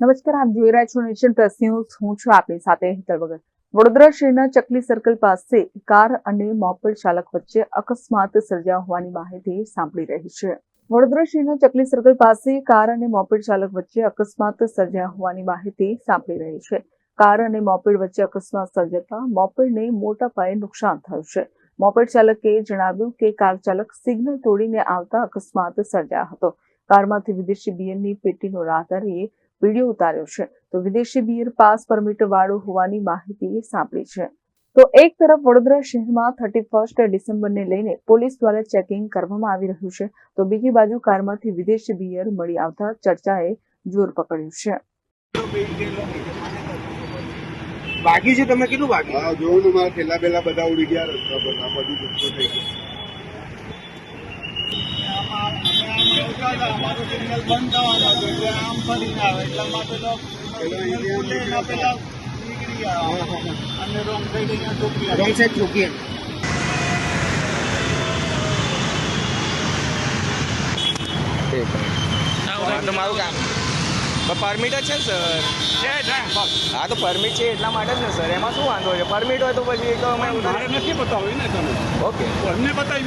નમસ્કાર, આપ જોઈ રહ્યા છો નેશન પ્લસ ન્યૂઝ. હું છું આપની સાથે હિતલ વગર. વડોદરા શહેરના ચકલી સર્કલ પાસે કાર અને મોપેડ ચાલક વચ્ચે અકસ્માત સર્જાયો હોવાની માહિતી સાંભળી રહી છે. વડોદરા શહેરના ચકલી સર્કલ પાસે કાર અને મોપેડ ચાલક વચ્ચે અકસ્માત સર્જાયા હોવાની માહિતી સાંભળી રહી છે. કાર અને મોપેડ વચ્ચે અકસ્માત સર્જાતા મોપેડને મોટા પાયે નુકસાન થયું છે. મોપેડ ચાલકે જણાવ્યું કે કાર ચાલક સિગ્નલ તોડીને આવતા અકસ્માત સર્જાયો હતો. કારમાંથી વિદેશી બિયરની પેટીનો રાહદારીએ વીડિયો ઉતાર્યો છે. તો વિદેશી બીયર પાસ પરમિટ વાળું હોવાની માહિતી સાંભળી છે. તો એક તરફ વડોદરા શહેરમાં થર્ટી ફર્સ્ટ ડિસેમ્બરને લઈને પોલીસ દ્વારા ચેકિંગ કરવામાં આવી રહ્યું છે. તો બીજી બાજુ કારમાંથી વિદેશી બિયર મળી આવતા ચર્ચાએ જોર પકડ્યું છે. બાકી છે તમે કેટલું બાકી ને મારા થેલા બેલા બધા ઉડી ગયા રસ્તા બધા બધું થઈ ગયું. અમારું સિગ્નલ બંધ થવાનો હતો એટલે આમ ફરીને આવે. એટલામાં પેલો સિગ્નલ ખુલે એના પેલા નીકળી ગયા. અને રોંગ સાઈડ અહીંયા ઠોકી રોંગ સાઈડ ઠોકી તમારું કામ પરમિટ જ છે ને સર હા તો પરમિટ છે એટલા માટે જ ને સર એમાં શું વાંધો છે? પરમિટ હોય તો પછી તો અમે મારે નથી બતાવ્યું ને તમે. ઓકે એમને બતાવી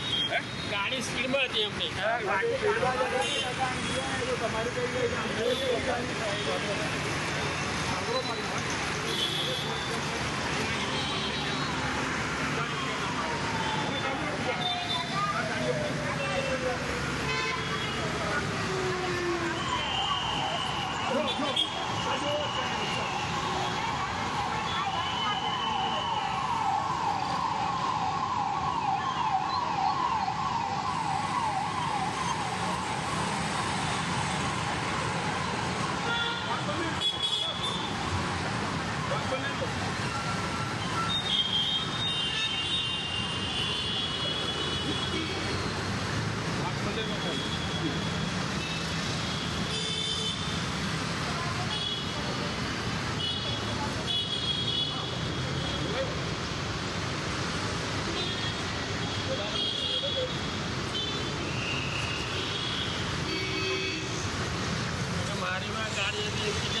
સ્પીડમાં હતી એમની. ગાડી હતી